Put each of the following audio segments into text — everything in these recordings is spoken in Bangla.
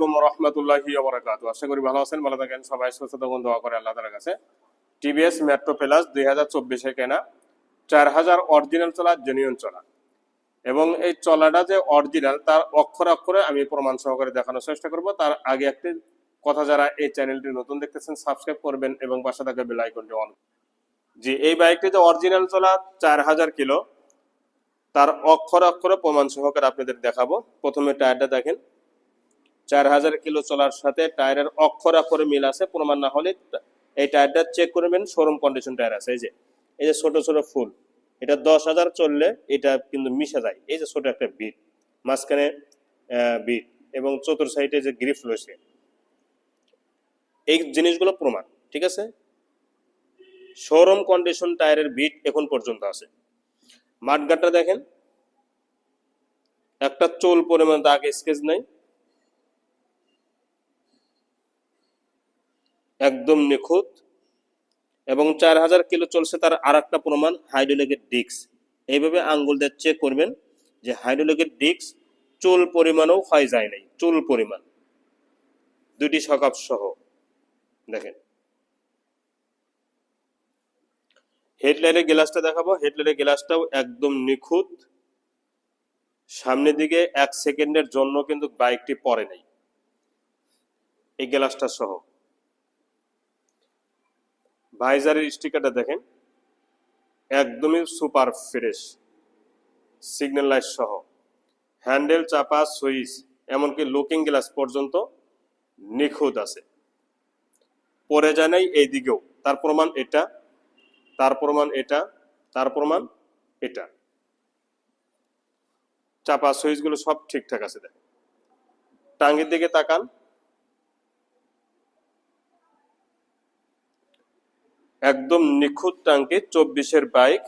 আলাইকুম রহমতুল্লাহি আশা করি ভালো আছেন, ভালো থাকেন, সবাই সুস্থ থাকুন, দোয়া করে আল্লাহ কাছে। মেট্রো প্লাস কেনা চার হাজার অরিজিনাল চলা চলা। এবং এই চলাটা যে অরিজিনাল তার অক্ষরে আমি প্রমাণ সহকারে দেখানোর চেষ্টা করব। তার আগে একটি কথা যারা এই চ্যানেলটি নতুন দেখতেছেন সাবস্ক্রাইব করবেন এবং পাশে থাকা বেল আইকনটি অন জি, এই বাইকটি যে অরিজিনাল চলা, চার হাজার কিলো, তার অক্ষরে অক্ষরে প্রমাণ সহকারে আপনাদের দেখাবো। প্রথমে টায়ারটা দেখেন। চার হাজার কিলো চলার সাথে টায়ারের অক্ষর অক্ষরে মিল আছে, প্রমাণ না হলে এই টায়ারটা চেক করবেন শোরুম কন্ডিশন টায়ার আছে, এই যে। এই যে ছোট ছোট ফুল, এটা দশ হাজার চললে এটা কিন্তু মিশে যায়। এই যে ছোট একটা বিট মাঝখানে বিট এবং চতুর সাইডে যে গ্রিফ রয়েছে। এই জিনিসগুলো প্রমাণ, ঠিক আছে? শোরুম কন্ডিশন টায়ারের বিট এখন পর্যন্ত আছে। মাঠগাটটা দেখেন। একটা চোল পরিমাণ দাগ স্কেচ নাই। একদম নিখুঁত, এবং চার হাজার কিলো চলছে তার আর একটা প্রমাণ, হাইড্রোলিকের ডিক্স এইভাবে আঙ্গুল দিয়ে চেক করবেন যে হাইড্রোলিকের ডিক্স চুল পরিমাণও ক্ষয় যায় নাই, চুল পরিমাণ। দুটি সকাপ সহ, দেখেন। হেডলাইটের গ্লাসটা দেখাবো, হেডলাইটের গ্লাসটাও একদম নিখুঁত। সামনের দিকে এক সেকেন্ডের জন্য কিন্তু বাইকটি পরে নাই, এই গ্লাসটা সহ। ভাইজারের স্টিকারটা দেখেন। একদমই সুপার ফ্রেশ, সিগন্যাল লাইট সহ। হ্যান্ডেল, চাপা, সুইচ, এমনকি লুকিং গ্লাস পর্যন্ত নিখুঁত আছে। পরে যায় নাই এই দিকেও তার প্রমাণ এটা, তার প্রমাণ এটা, তার প্রমাণ এটা। চাপা, সুইচগুলো সব ঠিকঠাক আছে দেখেন। টাঙ্গির দিকে তাকান। একদম নিখুঁত টাঙ্কি চব্বিশের বাইক,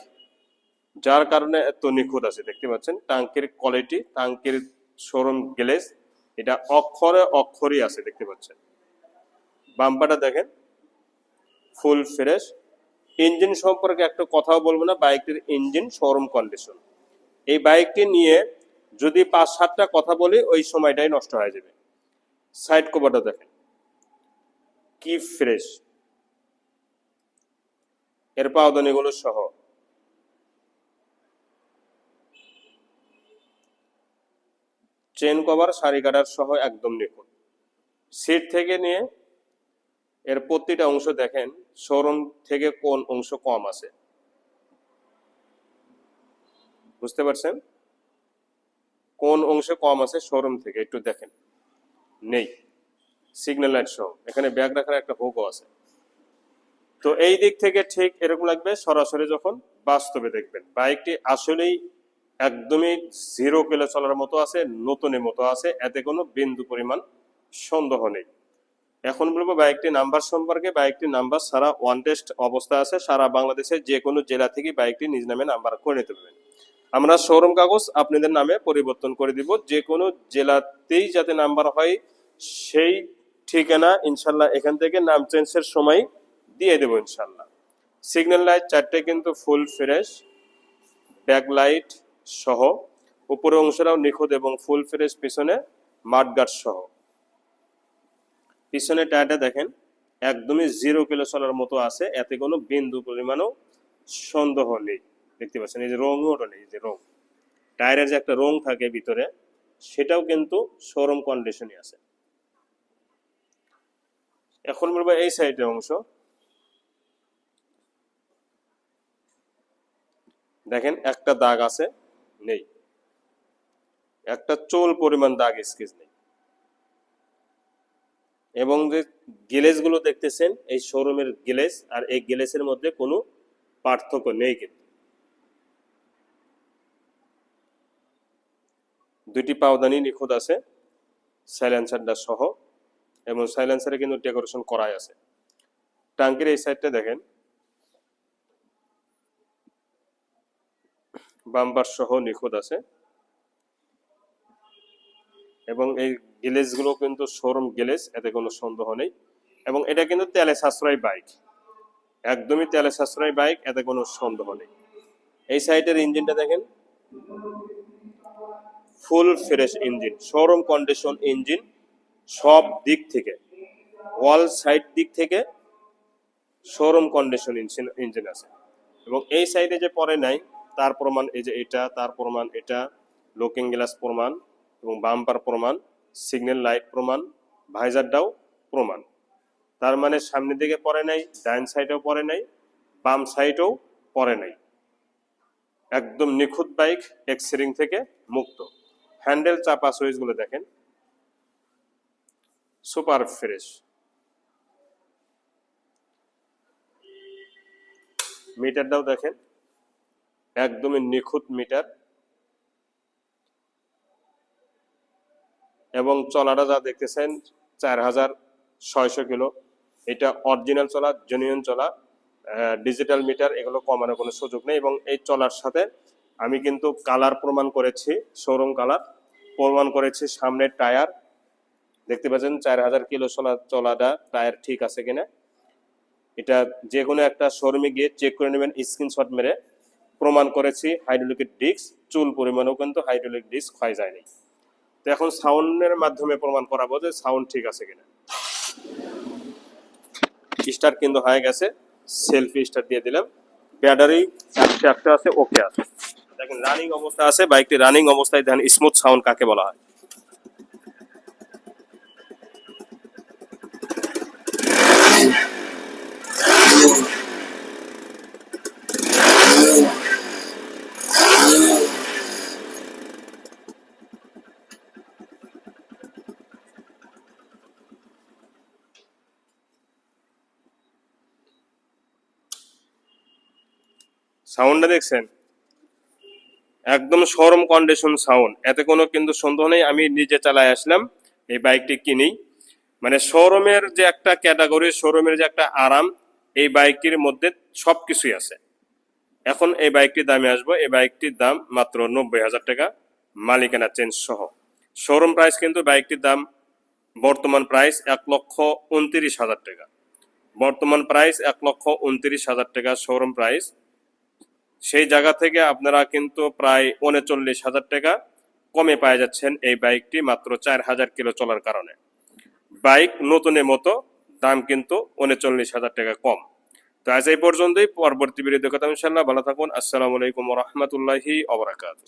যার কারণে এত নিখুঁত আছে, দেখতে পাচ্ছেন? টাঙ্কির কোয়ালিটি টাঙ্কির শোরুম গ্লেস এটা অক্ষরে অক্ষরই আছে, দেখতে পাচ্ছেন? বাম্পাটা দেখেন ফুল ফ্রেশ ইঞ্জিন সম্পর্কে একটা কথাও বলব না, বাইকটির ইঞ্জিন শোরুম কন্ডিশন এই বাইকটি নিয়ে যদি পাঁচ সাতটা কথা বলি, ওই সময়টাই নষ্ট হয়ে যাবে। সাইড কভারটা দেখেন, কি ফ্রেশ এর পাওদানিগুলো সহ। চেন কভার, শাড়ি কাটার সহ একদম নিখুঁত। সিট থেকে নিয়ে এর প্রতিটা অংশ দেখেন, শোরুম থেকে কোন অংশ কম আছে। বুঝতে পারছেন? কোন অংশে কম আছে শোরুম থেকে একটু দেখেন। নেই। সিগন্যাল লাইট সহ। এখানে ব্যাগ রাখার একটা হোকও আছে। তো এই দিক থেকে ঠিক এরকম লাগবে সরাসরি যখন বাস্তবে দেখবেন। বাইকটি আসলেই একদমই জিরো কিলো চলার মতো আছে, নতুনের মতো আছে, এতে কোনো বিন্দু পরিমাণ সন্দেহ নেই। এখন বলব বাইকটি নাম্বার সম্পর্কে, বাইকটি নাম্বার সারা ওয়ান টেস্ট অবস্থা আছে, সারা বাংলাদেশের যে কোনো জেলা থেকে বাইকটি নিজ নামে নাম্বার করে নিতে পারবেন। আমরা শোরুম কাগজ আপনাদের নামে পরিবর্তন করে দিব যে কোনো জেলাতেই যাতে নাম্বার হয়, সেই ঠিকানা ইনশাল্লাহ এখান থেকে নাম চেঞ্জের সময় দিয়ে দেবো ইনশাল্লাহ সিগন্যাল লাইট চারটে কিন্তু ফুল ফ্রেশ ব্যাক লাইট সহ, উপরের অংশটাও নিখুঁত এবং ফুল ফ্রেশ পিছনে মাঠগার্ড সহ। পিছনে টায়ারটা দেখেন, একদমই জিরো কিলো চলার মতো আছে, এতে কোনো বিন্দু পরিমাণও সন্দেহ নেই। দেখতে পাচ্ছেন, এই যে রঙও নেই যে রং। টায়ারের যে একটা রং থাকে ভিতরে, সেটাও কিন্তু শোরুম কন্ডিশনই আছে। এখন বলব এই সাইডের অংশ। দেখেন, একটা দাগ আছে, নেই। একটা চোল পরিমাণ দাগ স্কেচ নেই। এবং যে গেলেসগুলো দেখতেছেন, এই শোরুমের গেলেস আর এই গেলেসের মধ্যে কোনো পার্থক্য নেই কিন্তু। দুটি পাওদানি নিখুঁত আছে, সাইলেন্সারটা সহ, এবং সাইলেন্সারে কিন্তু ডেকোরেশন করাই আছে। টাঙ্কির এই সাইডটা দেখেন বাম্পার সহ নিখুঁত আছে। এবং এই গেলেজগুলো কিন্তু শোরুম গেলেজ, এতে কোনো সন্দেহ নেই। এবং এটা কিন্তু তেলে সাশ্রয় বাইক। একদমই তেলে সাশ্রয় বাইক, এতে কোনো সন্দেহ নেই। এই সাইডের ইঞ্জিনটা দেখেন। Full fresh engine, showroom condition engine সব দিক থেকে, ওয়াল সাইড দিক থেকে শোরুম কন্ডিশন ইঞ্জিন আছে। এবং এই সাইডে যে পরে নাই তার প্রমাণ এই যে এটা, তার প্রমাণ এটা লুকিং গ্লাস প্রমাণ এবং বাম্পার প্রমাণ সিগন্যাল লাইট প্রমাণ ভাইজারটাও প্রমাণ। তার মানে সামনের দিকে পরে নাই ডাইন সাইডেও পরে নাই, বাম সাইডেও পরে নাই। একদম নিখুঁত বাইক এক্সিরিং থেকে মুক্ত। হ্যান্ডেল চাপা সুইচগুলো দেখেন। সুপার ফ্রেশ মিটারটাও দেখেন। একদমই নিখুঁত মিটার এবং চলাটা যা দেখতেছেন চার হাজার ছয়শো কিলো। এটা অরিজিনাল চলা জেনুইন চলা ডিজিটাল মিটার এগুলো কমানোর কোনো সুযোগ নেই এবং এই চলার সাথে আমি কিন্তু কালার প্রমাণ করেছি শোরুম কালার প্রমাণ করেছি সামনের টায়ার দেখতে পাচ্ছেন চার হাজার কিলো চলা, চলাটা টায়ার ঠিক আছে কিনা। এটা যে কোনো একটা শোরুমে গিয়ে চেক করে নেবেন স্ক্রিনশট মেরে। প্রমাণ করেছি হাইড্রোলিকের ডিস্ক চুল পরিমাণেও কিন্তু হাইড্রোলিক ডিস্ক ক্ষয় যায়নি। তো এখন সাউন্ডের মাধ্যমে প্রমাণ করাবো যে সাউন্ড ঠিক আছে কিনা। স্টার কিন্তু হয়ে গেছে সেলফি স্টার দিয়ে দিলাম। ব্যাটারি একশো একটা আছে ওকে আছে। দেখেন রানিং অবস্থা আছে বাইকটি রানিং অবস্থায়, দেখেন স্মুথ সাউন্ড কাকে বলা হয়। সাউন্ডটা দেখছেন? একদম শোরুম কন্ডিশন সাউন্ড এতে কোনো কিন্তু সন্দেহ নেই, আমি নিজে চালায় আসলাম, এই বাইকটি কিনি। মানে শোরুমের যে একটা ক্যাটাগরি শোরুমের যে একটা আরাম, এই বাইকটির মধ্যে সব কিছুই আছে। এখন এই বাইকটির দামে আসব। এই বাইকটির দাম মাত্র নব্বই হাজার টাকা, মালিকানা চেঞ্জ সহ। শোরুম প্রাইস কিন্তু বাইকটির দাম বর্তমান প্রাইস এক লক্ষ উনত্রিশ হাজার টাকা। বর্তমান প্রাইস এক লক্ষ উনত্রিশ হাজার টাকা শোরুম প্রাইস সেই জায়গা থেকে আপনারা কিন্তু প্রায় উনচল্লিশ হাজার টাকা কমে পাওয়া যাচ্ছেন এই বাইকটি মাত্র চার হাজার কিলো চলার কারণে। বাইক নতুনের মতো, দাম কিন্তু উনচল্লিশ হাজার টাকা কম। তো আজ এই পর্যন্তই, পরবর্তী বিরোধী কথা ইনশাল্লাহ ভালো থাকুন, আসসালামু আলাইকুম রহমতুল্লাহি অবরাকাত